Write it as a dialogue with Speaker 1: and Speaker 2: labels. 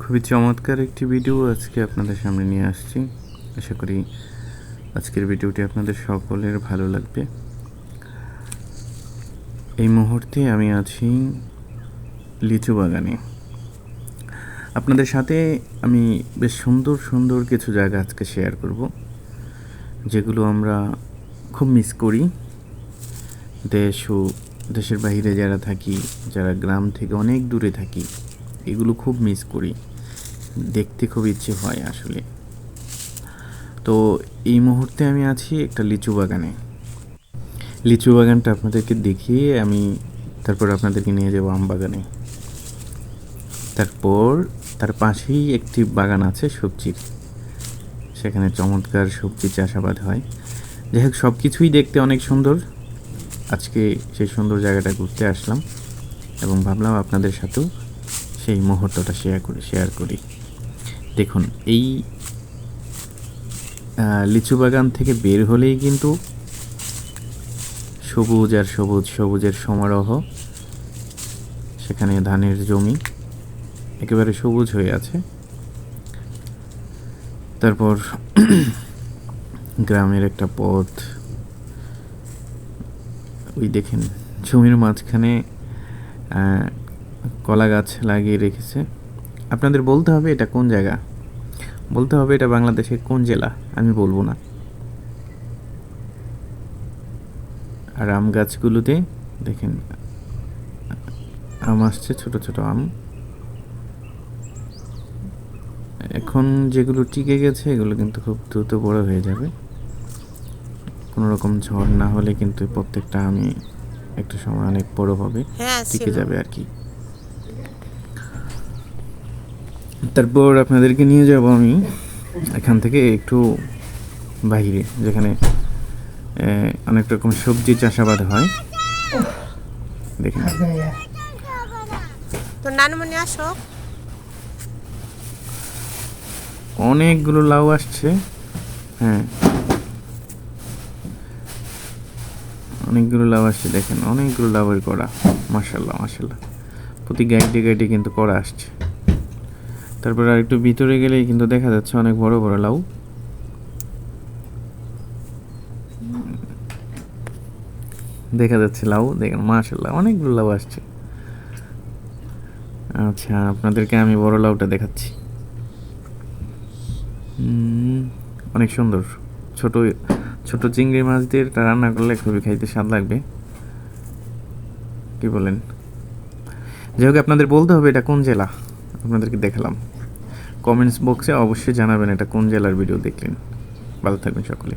Speaker 1: খুবই চমৎকার একটি ভিডিও আজকে আপনাদের সামনে নিয়ে আসছি। আশা করি আজকের ভিডিওটি আপনাদের সকলের ভালো লাগবে। এই মুহূর্তে আমি আছি লিচু বাগানে। আপনাদের সাথে আমি বেশ সুন্দর সুন্দর কিছু জায়গা আজকে শেয়ার করব, যেগুলো আমরা খুব মিস করি। দেশ ও দেশের বাইরে যারা থাকি, যারা গ্রাম থেকে অনেক দূরে থাকি এগুলো খুব মিস করি। দেখতে খুব ইচ্ছে হয় আসলে। তো এই মুহূর্তে আমি আছি একটা লিচু বাগানে। লিচু বাগানটা আপনাদেরকে দেখিয়ে আমি তারপর আপনাদেরকে নিয়ে যাব আম বাগানে। তারপর তার পাশেই একটি বাগান আছে সবজির। সেখানে চমৎকার সবজি চাষাবাদ হয়। যাই হোক সব কিছুই দেখতে অনেক সুন্দর। আজকে সেই সুন্দর জায়গাটা ঘুরতে আসলাম এবং ভাবলাম আপনাদের সাথেও সেই মুহূর্তটা শেয়ার করি শেয়ার করি। দেখুন, এই লিচু বাগান থেকে বের হলেই কিন্তু সবুজ আর সবুজ, সবুজের সমারোহ, সেখানে ধানের জমি একেবারে সবুজ হয়ে আছে। তারপর গ্রামের একটা পথ, ওই দেখেন, জমির মাঝখানে কলা গাছ লাগিয়ে রেখেছে। আপনাদের বলতে হবে এটা কোন জায়গা? বলতে হবে এটা বাংলাদেশের কোন জেলা? আমি বলব না। আর আম গাছগুলোতে দেখেন আম আসছে ছোট ছোট আম। এখন যেগুলো টিকে গেছে এগুলো কিন্তু খুব দ্রুত বড় হয়ে যাবে। কোনো রকম ঝড় না হলে কিন্তু প্রত্যেকটা আমি একটা সময় অনেক বড় হবে
Speaker 2: হ্যাঁ
Speaker 1: টিকে যাবে আর কি। তারপর আপনাদেরকে নিয়ে যাব আমি এখান থেকে একটু বাইরে যেখানে অনেক রকম সবজি চাষাবাদ হয়। দেখেন।
Speaker 2: তো নানমনি আসো।
Speaker 1: অনেকগুলো লাউ আসছে। হ্যাঁ। অনেকগুলো লাউ আসছে দেখেন। অনেকগুলো লাউয়ের করা মার্শাল্লাহ মার্শাল্লাহ প্রতি গাইডে গাইডে কিন্তু করা আসছে। তারপর আর একটু ভিতরে গেলেই কিন্তু দেখা যাচ্ছে অনেক বড় বড় লাউ। দেখা যাচ্ছে লাউ, দেখেন মার্শাল্লাহ অনেকগুলো লাউ আসছে। আচ্ছা আপনাদেরকে আমি বড় লাউটা দেখাচ্ছি। অনেক সুন্দর। ছোট ছোট চিংড়ি মাছ দিয়ে রান্না করলে খুবই খাইতে স্বাদ লাগবে। কি বলেন? যাই হোক, আপনাদের বলতে হবে এটা কোন জেলা? আপনাদেরকে দেখালাম। কমেন্টস বক্সে অবশ্যই জানাবেন এটা কোন জেলার ভিডিও দেখলেন। ভালো থাকবেন সকলে।